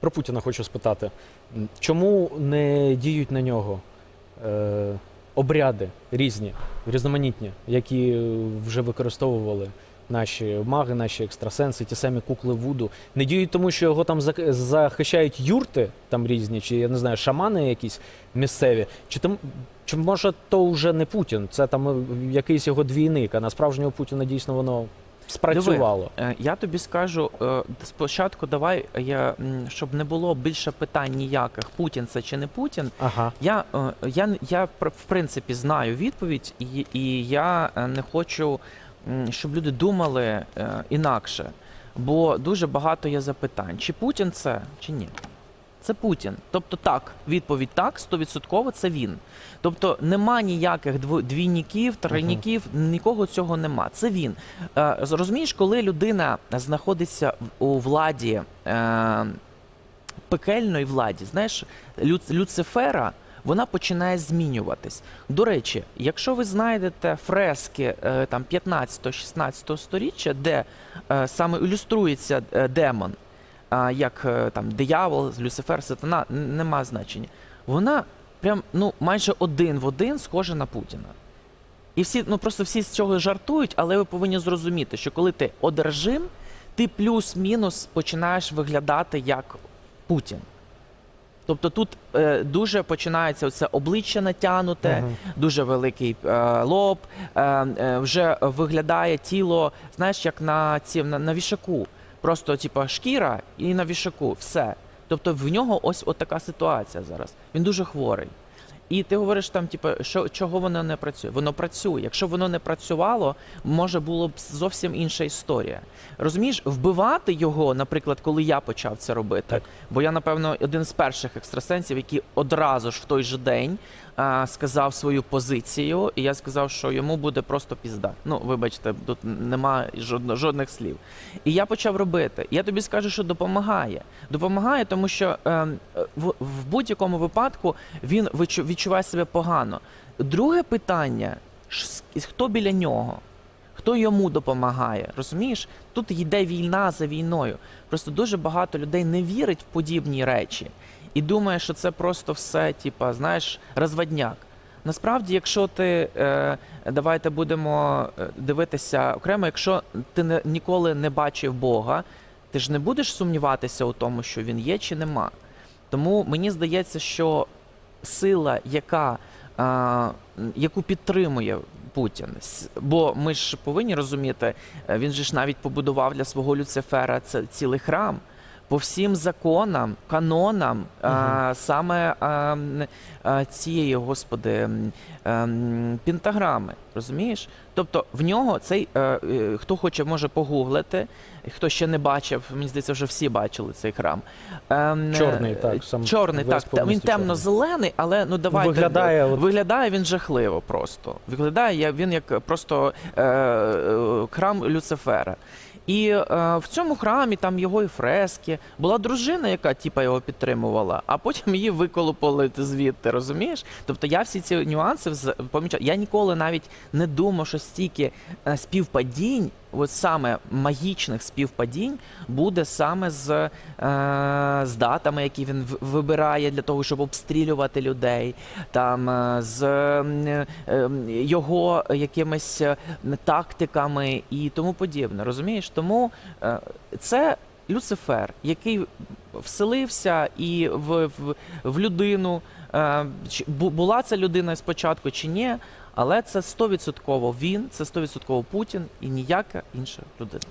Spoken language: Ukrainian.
про Путіна хочу спитати. Чому не діють на нього е, обряди різні, різноманітні, які вже використовували наші маги, наші екстрасенси, ті самі кукли Вуду? Не діють тому, що його там захищають юрти там різні, чи я не знаю, шамани якісь місцеві, чи там. Чи може то вже не Путін? Це там е, якийсь його двійник, а на справжнього Путіна дійсно воно спрацювало. Е, Я тобі скажу е, спочатку, давай я щоб не було більше питань ніяких, Путін це чи не Путін. Ага. Я, е, я, я в принципі знаю відповідь, і, і я не хочу, щоб люди думали інакше. Бо дуже багато є запитань: чи Путін це, чи ні. Це Путін. Тобто так, відповідь так, стовідсотково це він. Тобто нема ніяких двійників, тройників, нікого цього нема. Це він. Е, Розумієш, коли людина знаходиться у владі е, пекельної владі, знаєш, Лю, Люцифера. Вона починає змінюватись. До речі, якщо ви знайдете фрески е, там 15-16 сторіччя, де саме ілюструється демон, як е, там диявол, Люцифер, сатана, нема значення. Вона прям ну майже один в один схожа на Путіна. І всі, ну просто всі з цього жартують, але ви повинні зрозуміти, що коли ти одержим, ти плюс-мінус починаєш виглядати як Путін. Тобто тут е, дуже починається оце обличчя натягнуте, Мгм. дуже великий е, лоб, е, е, вже виглядає тіло, знаєш, як на ці на, на вішаку. Просто, типа, шкіра і на вішаку, все. Тобто в нього ось от така ситуація зараз. Він дуже хворий. І ти говориш там, типу, що чого воно не працює? Воно працює. Якщо воно не працювало, може було б зовсім інша історія. Розумієш, вбивати його, наприклад, коли я почав це робити, Так. бо я, напевно, один з перших екстрасенсів, який одразу ж в той же день сказав свою позицію, і я сказав, що йому буде просто пізда. Ну, вибачте, тут жодно, жодних слів. І я почав робити. Я тобі скажу, що допомагає. Допомагає, тому що в, в будь-якому випадку він відчуває себе погано. Друге питання: хто біля нього? Хто йому допомагає? Розумієш? Тут йде війна за війною. Просто дуже багато людей не вірить в подібні речі і думає, що це просто все, типа, знаєш, розводняк. Насправді, якщо ти е, давайте будемо е, дивитися окремо, якщо ти ніколи не бачив Бога, ти ж не будеш сумніватися у тому, що він є чи нема. Тому мені здається, що сила, яка, яку підтримує Путін, бо ми ж повинні розуміти, е, він же ж навіть побудував для свого Люцифера цілий храм. По всім законам, канонам, а, саме а, а, цієї, господи, ем, пентаграми, розумієш? Тобто в нього цей, е, е, хто хоче, може погуглити, хто ще не бачив, мені здається, вже всі бачили цей храм. Ем, Чорний, е, так, сам чорний, весь так. та- Він повністю чорний. темно-зелений, але ну давайте. Виглядає от- Виглядає він жахливо просто. Виглядає я- він як просто е, е, храм Люцифера. І е, в цьому храмі там його і фрески. Була дружина, яка типа його підтримувала, а потім її виколупали звідти, розумієш? Тобто я всі ці нюанси вз- помічав. Я ніколи навіть не думав, що стільки е, співпадінь, от саме магічних співпадінь, буде саме з, е, з датами, які він вибирає для того, щоб обстрілювати людей, там е, з е, його якимись е, тактиками і тому подібне. Розумієш? Тому е, це Люцифер, який вселився і в, в, в людину. Була ця людина спочатку чи ні, але це 100% він, це 100% Путін і ніяка інша людина.